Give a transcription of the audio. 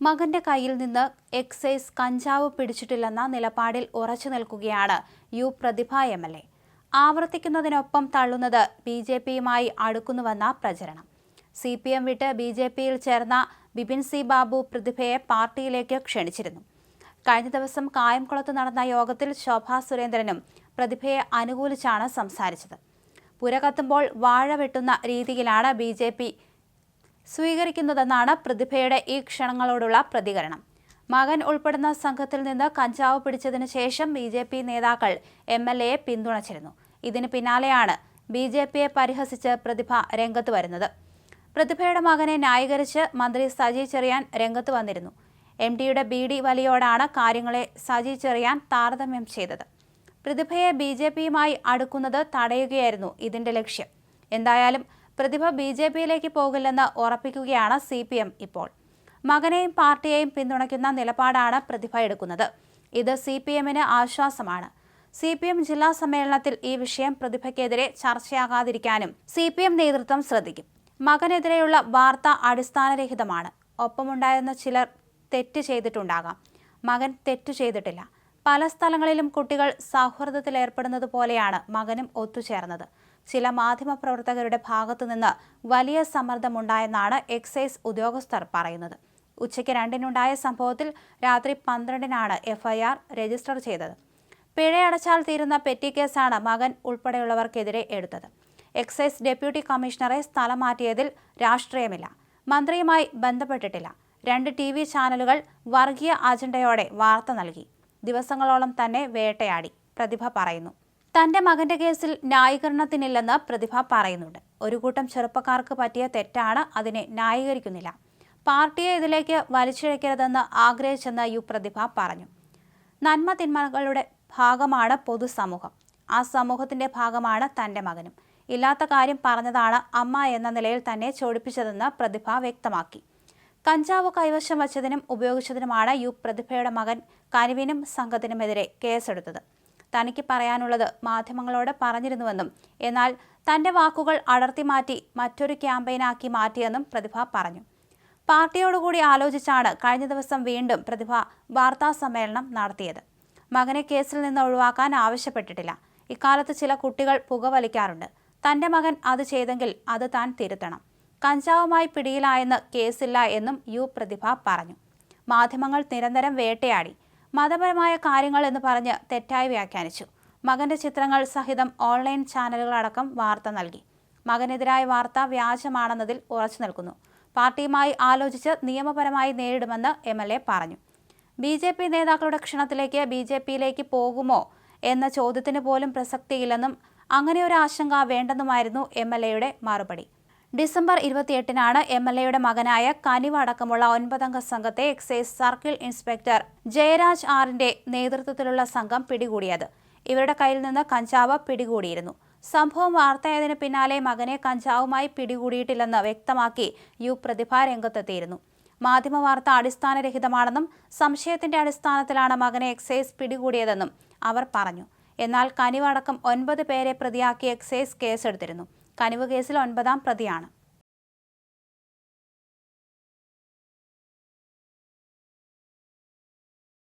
മകന്റെ കയ്യിൽ നിന്ന് എക്സൈസ് കഞ്ചാവ് പിടിച്ചിട്ടില്ലെന്ന നിലപാടിൽ ഉറച്ചു നിൽക്കുകയാണ് U Prathibha M L A. ആവർത്തിക്കുന്നതിനൊപ്പം തള്ളുന്നത് ബി ജെ പിയുമായി അടുക്കുന്നുവെന്ന പ്രചരണം. സി പി എം വിട്ട് ബി ജെ പിയിൽ ചേർന്ന ബിപിൻ സി ബാബു പ്രതിഭയെ പാർട്ടിയിലേക്ക് ക്ഷണിച്ചിരുന്നു. കഴിഞ്ഞ ദിവസം കായംകുളത്ത് നടന്ന യോഗത്തിൽ ശോഭാ സുരേന്ദ്രനും പ്രതിഭയെ അനുകൂലിച്ചാണ് സംസാരിച്ചത്. പുര കത്തുമ്പോൾ വാഴ വെട്ടുന്ന രീതിയിലാണ് ബി ജെ പി സ്വീകരിക്കുന്നതെന്നാണ് പ്രതിഭയുടെ ഈ ക്ഷണങ്ങളോടുള്ള പ്രതികരണം. മകൻ ഉൾപ്പെടുന്ന സംഘത്തിൽ നിന്ന് കഞ്ചാവ് പിടിച്ചതിന് ശേഷം ബി ജെ പി നേതാക്കൾ എം എൽ എയെ പിന്തുണച്ചിരുന്നു. ഇതിന് പിന്നാലെയാണ് ബി ജെ പിയെ പരിഹസിച്ച് പ്രതിഭ രംഗത്ത് വരുന്നത്. പ്രതിഭയുടെ മകനെ ന്യായീകരിച്ച് മന്ത്രി സജി ചെറിയാൻ രംഗത്ത് വന്നിരുന്നു. എം ഡിയുടെ ബി ഡി വലിയോടാണ് കാര്യങ്ങളെ സജി ചെറിയാൻ താരതമ്യം ചെയ്തത്. പ്രതിഭയെ ബി ജെ പിയുമായി അടുക്കുന്നത് തടയുകയായിരുന്നു ഇതിന്റെ ലക്ഷ്യം. എന്തായാലും പ്രതിഭ ബി ജെ പിയിലേക്ക് പോകില്ലെന്ന് ഉറപ്പിക്കുകയാണ് സി പി എം ഇപ്പോൾ. മകനെയും പാർട്ടിയെയും പിന്തുണയ്ക്കുന്ന നിലപാടാണ് പ്രതിഭ എടുക്കുന്നത്. ഇത് സി പി എമ്മിന് ആശ്വാസമാണ്. സി പി എം ജില്ലാ സമ്മേളനത്തിൽ ഈ വിഷയം പ്രതിഭയ്ക്കെതിരെ ചർച്ചയാകാതിരിക്കാനും സി പി എം നേതൃത്വം ശ്രദ്ധിക്കും. മകനെതിരെയുള്ള വാർത്ത അടിസ്ഥാനരഹിതമാണ്. ഒപ്പമുണ്ടായിരുന്ന ചിലർ തെറ്റ് ചെയ്തിട്ടുണ്ടാകാം. മകൻ തെറ്റു ചെയ്തിട്ടില്ല. പല സ്ഥലങ്ങളിലും കുട്ടികൾ സൗഹൃദത്തിലേർപ്പെടുന്നത് പോലെയാണ് മകനും ഒത്തുചേർന്നത്. ചില മാധ്യമപ്രവർത്തകരുടെ ഭാഗത്തുനിന്ന് വലിയ സമ്മർദ്ദമുണ്ടായെന്നാണ് എക്സൈസ് ഉദ്യോഗസ്ഥർ പറയുന്നത്. ഉച്ചയ്ക്ക് രണ്ടിനുണ്ടായ സംഭവത്തിൽ രാത്രി പന്ത്രണ്ടിനാണ് എഫ്ഐആർ രജിസ്റ്റർ ചെയ്തത്. പിഴയടച്ചാൽ തീരുന്ന പെറ്റി കേസാണ് മകൻ ഉൾപ്പെടെയുള്ളവർക്കെതിരെ എടുത്തത്. എക്സൈസ് ഡെപ്യൂട്ടി കമ്മീഷണറെ സ്ഥലം മാറ്റിയതിൽ രാഷ്ട്രീയമില്ല. മന്ത്രിയുമായി ബന്ധപ്പെട്ടിട്ടില്ല. രണ്ട് ടി വി ചാനലുകൾ വർഗീയ അജണ്ടയോടെ വാർത്ത നൽകി. ദിവസങ്ങളോളം തന്നെ വേട്ടയാടി. പ്രതിഭ പറയുന്നു. തന്റെ മകന്റെ കേസിൽ ന്യായീകരണത്തിനില്ലെന്ന് പ്രതിഭ പറയുന്നുണ്ട്. ഒരു കൂട്ടം ചെറുപ്പക്കാർക്ക് പറ്റിയ തെറ്റാണ് അതിനെ ന്യായീകരിക്കുന്നില്ല. പാർട്ടിയെ ഇതിലേക്ക് വലിച്ചിഴക്കരുതെന്ന് ആഗ്രഹിച്ചെന്ന് യു പ്രതിഭ പറഞ്ഞു. നന്മ തിന്മകളുടെ ഭാഗമാണ് പൊതുസമൂഹം. ആ സമൂഹത്തിന്റെ ഭാഗമാണ് തന്റെ മകനും. ഇല്ലാത്ത കാര്യം പറഞ്ഞതാണ് അമ്മ എന്ന നിലയിൽ തന്നെ ചോടിപ്പിച്ചതെന്ന് പ്രതിഭ വ്യക്തമാക്കി. കഞ്ചാവ് കൈവശം വച്ചതിനും ഉപയോഗിച്ചതിനുമാണ് യു പ്രതിഭയുടെ മകൻ കനിവിനും സംഘത്തിനുമെതിരെ കേസെടുത്തത്. തനിക്ക് പറയാനുള്ളത് മാധ്യമങ്ങളോട് പറഞ്ഞിരുന്നുവെന്നും എന്നാൽ തന്റെ വാക്കുകൾ അടർത്തി മാറ്റി മറ്റൊരു ക്യാമ്പയിനാക്കി മാറ്റിയെന്നും പ്രതിഭ പറഞ്ഞു. പാർട്ടിയോടുകൂടി ആലോചിച്ചാണ് കഴിഞ്ഞ ദിവസം വീണ്ടും പ്രതിഭ വാർത്താ സമ്മേളനം നടത്തിയത്. മകനെ കേസിൽ നിന്ന് ഒഴിവാക്കാൻ ആവശ്യപ്പെട്ടിട്ടില്ല. ഇക്കാലത്ത് ചില കുട്ടികൾ പുകവലിക്കാറുണ്ട്. തന്റെ മകൻ അത് ചെയ്തെങ്കിൽ അത് താൻ തിരുത്തണം. കഞ്ചാവുമായി പിടിയിലായെന്ന് കേസില്ല എന്നും യു പ്രതിഭ പറഞ്ഞു. മാധ്യമങ്ങൾ നിരന്തരം വേട്ടയാടി. മതപരമായ കാര്യങ്ങൾ എന്ന് പറഞ്ഞ് തെറ്റായി വ്യാഖ്യാനിച്ചു. മകന്റെ ചിത്രങ്ങൾ സഹിതം ഓൺലൈൻ ചാനലുകളടക്കം വാർത്ത നൽകി. മകനെതിരായ വാർത്ത വ്യാജമാണെന്നതിൽ ഉറച്ചു നിൽക്കുന്നു. പാർട്ടിയുമായി ആലോചിച്ച് നിയമപരമായി നേരിടുമെന്ന് എം എൽ എ പറഞ്ഞു. ബി ജെ പി നേതാക്കളുടെ ക്ഷണത്തിലേക്ക് ബി ജെ പിയിലേക്ക് പോകുമോ എന്ന ചോദ്യത്തിന് പോലും പ്രസക്തിയില്ലെന്നും അങ്ങനെ ഒരു ആശങ്ക വേണ്ടെന്നുമായിരുന്നു എം എൽ എയുടെ മറുപടി. ഡിസംബർ ഇരുപത്തിയെട്ടിനാണ് എം എൽ എയുടെ മകനായ കനിവ അടക്കമുള്ള ഒൻപതംഗ സംഘത്തെ എക്സൈസ് സർക്കിൾ ഇൻസ്പെക്ടർ ജയരാജ് ആറിന്റെ നേതൃത്വത്തിലുള്ള സംഘം പിടികൂടിയത്. ഇവരുടെ കയ്യിൽ നിന്ന് കഞ്ചാവ് പിടികൂടിയിരുന്നു. സംഭവം വാർത്തയായതിന് പിന്നാലെ മകനെ കഞ്ചാവുമായി പിടികൂടിയിട്ടില്ലെന്ന് വ്യക്തമാക്കി യു പ്രതിഭ രംഗത്തെത്തിയിരുന്നു. മാധ്യമ വാർത്ത അടിസ്ഥാനരഹിതമാണെന്നും സംശയത്തിന്റെ അടിസ്ഥാനത്തിലാണ് മകനെ എക്സൈസ് പിടികൂടിയതെന്നും അവർ പറഞ്ഞു. എന്നാൽ കനിവ് അടക്കം ഒൻപത് പേരെ പ്രതിയാക്കി എക്സൈസ് കേസെടുത്തിരുന്നു. കനിവ് കേസിൽ ഒൻപതാം പ്രതിയാണ്.